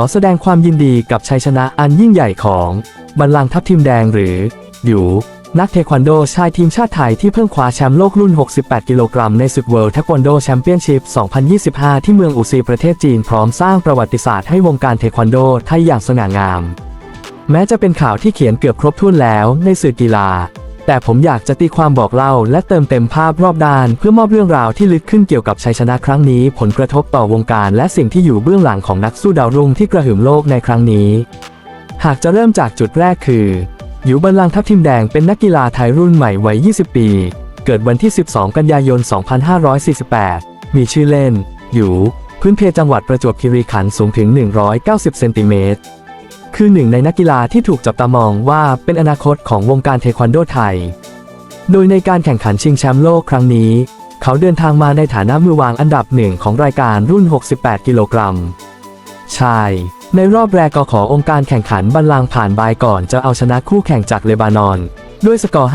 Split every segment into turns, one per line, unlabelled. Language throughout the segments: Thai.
อแสดงความยินดีกับชัยชนะอันยิ่งใหญ่ของบัลลังทัพทีมแดงหรือหยูนักเทควันโดชายทีมชาติไทยที่เพิ่งคว้าแชมป์โลกรุ่น 68 กิโลกรัมในศึกเวิลด์เทควันโดแชมเปี้ยนชิพ 2025 ที่เมืองอูซีประเทศจีนพร้อมสร้างประวัติศาสตร์ให้วงการเทควันโดไทยอย่างสง่างาม แม้จะเป็นข่าวที่เขียนเกือบครบถ้วนแล้วในสื่อกีฬา แต่ผมอยากจะตีความบอกเล่าและเติมเต็มภาพรอบด้าน เพื่อมอบเรื่องราวที่ลึกขึ้นเกี่ยวกับชัยชนะครั้งนี้ ผลกระทบต่อวงการและสิ่งที่อยู่เบื้องหลังของนักสู้ดาวรุ่งที่กระหึ่มโลกในครั้งนี้ หากจะเริ่มจากจุดแรกคือหยูบัลลังก์ทัพทิมแดงเป็นนักกีฬาไทยรุ่นใหม่วัย 20 ปี เกิดวันที่ 12 กันยายน 2548 มีชื่อเล่นหยูพื้นเพจังหวัดประจวบคีรีขันธ์สูงถึง 190 เซนติเมตร คือหนึ่งในนักกีฬาที่ถูกจับตามองว่าเป็นอนาคตของวงการเทควันโดไทย โดยในการแข่งขันชิงแชมป์โลกครั้งนี้ เขาเดินทางมาในฐานะมือวางอันดับหนึ่งของรายการรุ่น 68 กิโลกรัม ชาย ในรอบแรกก็ขอองค์การแข่งขันบัลลังผ่านบายก่อนจะเอาชนะคู่แข่งจากเลบานอน ด้วยสกอร์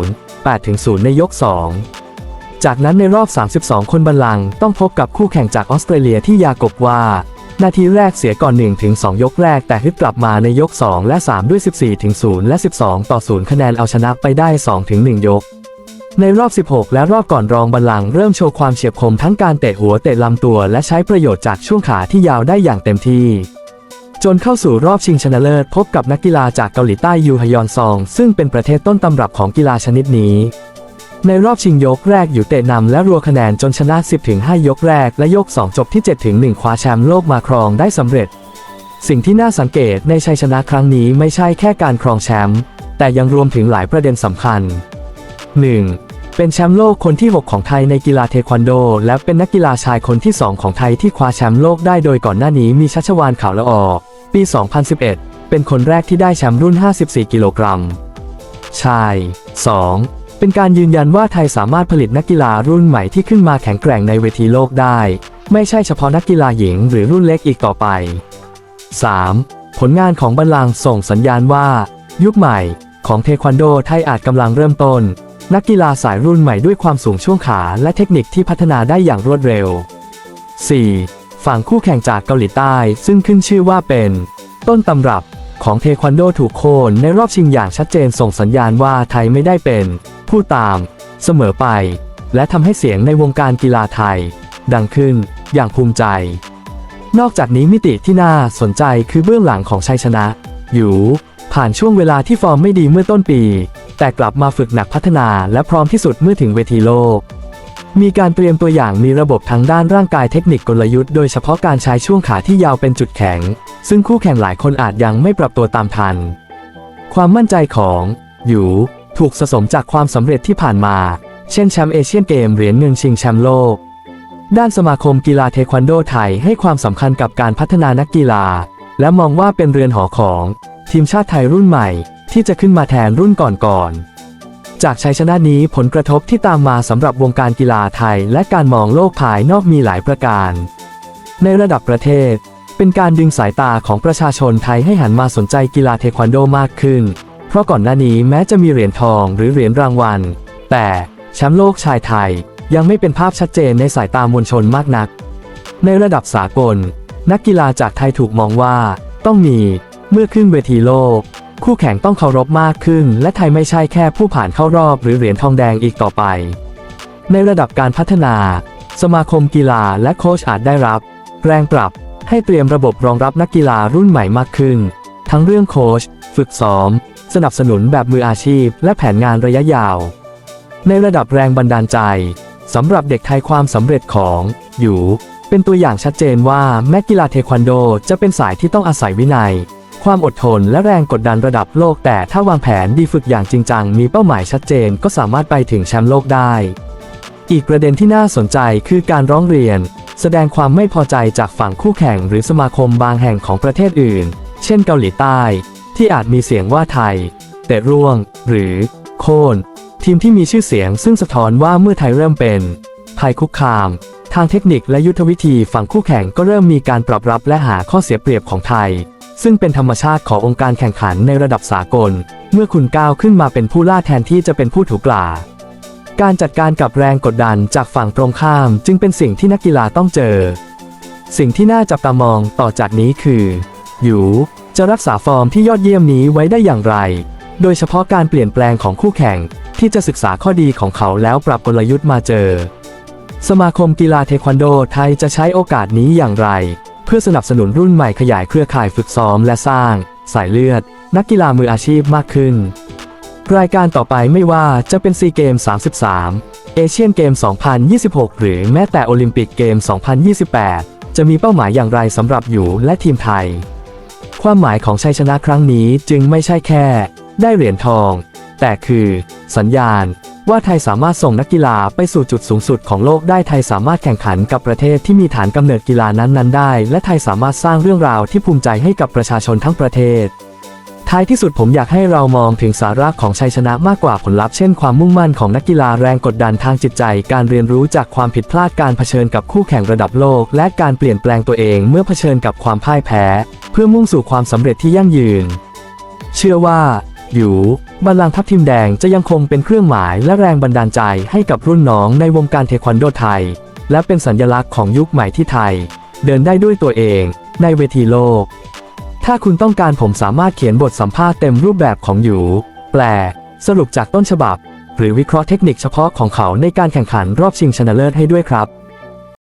5-0 8-0 ในยก 2จากนั้นในรอบ 32 คนบัลลังต้องพบกับคู่แข่งจากออสเตรเลียที่ยากบว่า นาทีแรกเสียก่อน 1-2 ยกแรกแต่ฮึดกลับมาในยก 2 และ 3 ด้วย 14-0 และ 12 ต่อ 0 คะแนนเอาชนะไปได้ 2-1 ยก ในรอบ 16 และรอบก่อนรองบัลลังเริ่มโชว์ความเฉียบคมทั้งการเตะหัวเตะลำตัว และใช้ประโยชน์จากช่วงขาที่ยาวได้อย่างเต็มที่จนเข้าสู่รอบชิงชนะเลิศพบกับนักกีฬาจากเกาหลีใต้ยูฮยอนซอง ซึ่งเป็นประเทศต้นตำรับของกีฬาชนิดนี้ ในรอบชิงยกแรกอยู่เตะนำและรัวคะแนนจนชนะ 10-5 ยกแรก และยก 2 จบที่ 7-1 คว้าแชมป์โลกมาครองได้สำเร็จ สิ่งที่น่าสังเกตในชัยชนะครั้งนี้ไม่ใช่แค่การครองแชมป์แต่ยังรวมถึงหลายประเด็นสำคัญ 1. เป็นแชมป์โลกคนที่ 6 ของไทยในกีฬาเทควันโด และเป็นนักกีฬาชายคนที่ 2 ของไทยที่คว้าแชมป์โลกได้โดยก่อนหน้านี้มีชัชวานขาวละออปี 2011 เป็นคนแรกที่ได้แชมป์รุ่น 54 กิโลกรัมชาย 2. เป็นการยืนยันว่าไทยสามารถผลิตนักกีฬารุ่นใหม่ที่ขึ้นมาแข็งแกร่งในเวทีโลกได้ ไม่ใช่เฉพาะนักกีฬาหญิงหรือรุ่นเล็กอีกต่อไป 3. ผลงานของบัลลังส่งสัญญาณว่า ยุคใหม่ของเทควันโดไทยอาจกำลังเริ่มต้น นักกีฬาสายรุ่นใหม่ด้วยความสูงช่วงขาและเทคนิคที่พัฒนาได้อย่างรวดเร็ว 4. ฝั่งคู่แข่งจากเกาหลีใต้ซึ่งขึ้นชื่อว่าเป็น ต้นตำรับของเทควันโดถูกโค่นในรอบชิงอย่างชัดเจนส่งสัญญาณว่าไทยไม่ได้เป็น ผู้ตาม เสมอไป และทำให้เสียงในวงการกีฬาไทย ดังขึ้นอย่างภูมิใจ นอกจากนี้มิติที่น่าสนใจคือเบื้องหลังของชัยชนะ อยู่ ผ่านช่วงเวลาที่ฟอร์มไม่ดีเมื่อต้นปี แต่กลับมาฝึกหนักพัฒนาและพร้อมที่สุดเมื่อถึงเวทีโลกมีการเตรียมตัวอย่างมีระบบทั้งด้านร่างกายเทคนิคกลยุทธ์โดยเฉพาะการใช้ช่วงขาที่ยาวเป็นจุดแข็ง ซึ่งคู่แข่งหลายคนอาจยังไม่ปรับตัวตามทัน ความมั่นใจของหยู ถูกสะสมจากความสำเร็จที่ผ่านมา เช่นแชมป์เอเชียนเกมเหรียญเงินชิงแชมป์โลก ด้านสมาคมกีฬาเทควันโดไทยให้ความสำคัญกับการพัฒนานักกีฬา และมองว่าเป็นเรือนหอของ ทีมชาติไทยรุ่นใหม่ ที่จะขึ้นมาแทนรุ่นก่อนๆ จากชัยชนะนี้ผลกระทบที่ตามมาสำหรับวงการกีฬาไทย และการมองโลกภายนอกมีหลายประการ ในระดับประเทศ เป็นการดึงสายตาของประชาชนไทยให้หันมาสนใจกีฬาเทควันโดมากขึ้น ราะก่อนหน้านี้แม้จะมีเหรียญทองหรือเหรียญรางวัล แต่แชมป์โลกชายไทยยังไม่เป็นภาพชัดเจนในสายตามวลชนมากนัก ในระดับสากล นักกีฬาจากไทยถูกมองว่า ต้องมีเมื่อขึ้นเวทีโลก คู่แข่งต้องเคารพมากขึ้น และไทยไม่ใช่แค่ผู้ผ่านเข้ารอบหรือเหรียญทองแดงอีกต่อไป ในระดับการพัฒนา สมาคมกีฬาและโค้ชอาจได้รับ แรงปรับให้เตรียมระบบรองรับนักกีฬารุ่นใหม่มากขึ้น ทั้งเรื่องโค้ชฝึกซ้อม สนับสนุนแบบมืออาชีพ และแผนงานระยะยาว ในระดับแรงบันดาลใจสำหรับเด็กไทยความสำเร็จของหยูเป็นตัวอย่างชัดเจนว่าแม้กีฬาเทควันโดจะเป็นสายที่ต้องอาศัยวินัย ความอดทนและแรงกดดันระดับโลกแต่ถ้าวางแผนดีฝึกอย่างจริงจังมีเป้าหมายชัดเจนก็สามารถไปถึงแชมป์โลกได้ อีกประเด็นที่น่าสนใจคือการร้องเรียน แสดงความไม่พอใจจากฝั่งคู่แข่งหรือสมาคมบางแห่งของประเทศอื่น เช่นเกาหลีใต้ ที่อาจมีเสียงว่าไทย แต่ร่วง หรือ โค่นทีมที่มีชื่อเสียงซึ่งสะท้อนว่าเมื่อไทยเริ่มเป็นภัยคุกคาม ทางเทคนิคและยุทธวิธีฝั่งคู่แข่งก็เริ่มมีการปรับรับและหาข้อเสียเปรียบของไทย ซึ่งเป็นธรรมชาติขององค์การแข่งขันในระดับสากล เมื่อคุณก้าวขึ้นมาเป็นผู้ล่าแทนที่จะเป็นผู้ถูกกล่าการจัดการกับแรงกดดันจากฝั่งตรงข้ามจึงเป็นสิ่งที่นักกีฬาต้องเจอ สิ่งที่น่าจับตามองต่อจากนี้คือ หยูจะรักษาฟอร์มที่ยอดเยี่ยมนี้ไว้ได้อย่างไร โดยเฉพาะการเปลี่ยนแปลงของคู่แข่งที่จะศึกษาข้อดีของเขาแล้วปรับกลยุทธ์มาเจอ สมาคมกีฬาเทควันโดไทยจะใช้โอกาสนี้อย่างไร เพื่อสนับสนุนรุ่นใหม่ขยายเครือข่ายฝึกซ้อมและสร้าง สายเลือด นักกีฬามืออาชีพมากขึ้น รายการต่อไปไม่ว่าจะเป็นซีเกม 33 เอเชียนเกม 2026 หรือแม้แต่โอลิมปิกเกม 2028 จะมีเป้าหมายอย่างไรสำหรับอยู่และทีมไทย ความหมายของชัยชนะครั้งนี้จึงไม่ใช่แค่ ได้เหรียญทอง แต่คือ สัญญาณ ว่าไทยสามารถส่งนักกีฬาไปสู่จุดสูงสุดของโลกได้ไทยสามารถแข่งขันกับประเทศที่มีฐานกำเนิดกีฬานั้นๆได้ และไทยสามารถสร้างเรื่องราวที่ภูมิใจให้กับประชาชนทั้งประเทศ ท้ายที่สุดผมอยากให้เรามองถึงสาระของชัยชนะมากกว่าผลลัพธ์เช่นความมุ่งมั่นของนักกีฬาแรงกดดันทางจิตใจ การเรียนรู้จากความผิดพลาดการเผชิญกับคู่แข่งระดับโลก และการเปลี่ยนแปลงตัวเองเมื่อเผชิญกับความพ่ายแพ้ เพื่อมุ่งสู่ความสำเร็จที่ยั่งยืน เชื่อว่าหยูบัลลังก์ทัพทีมแดงจะยังคงเป็นเครื่องหมายและแรงบันดาลใจให้กับรุ่นน้องในวงการเทควันโดไทย และเป็นสัญลักษณ์ของยุคใหม่ที่ไทย เดินได้ด้วยตัวเอง ในเวทีโลก ถ้าคุณต้องการผมสามารถเขียนบทสัมภาษณ์เต็มรูปแบบของอยู่ แปล สรุปจากต้นฉบับ หรือวิเคราะห์เทคนิคเฉพาะของเขาในการแข่งขันรอบชิงชนะเลิศให้ด้วยครับ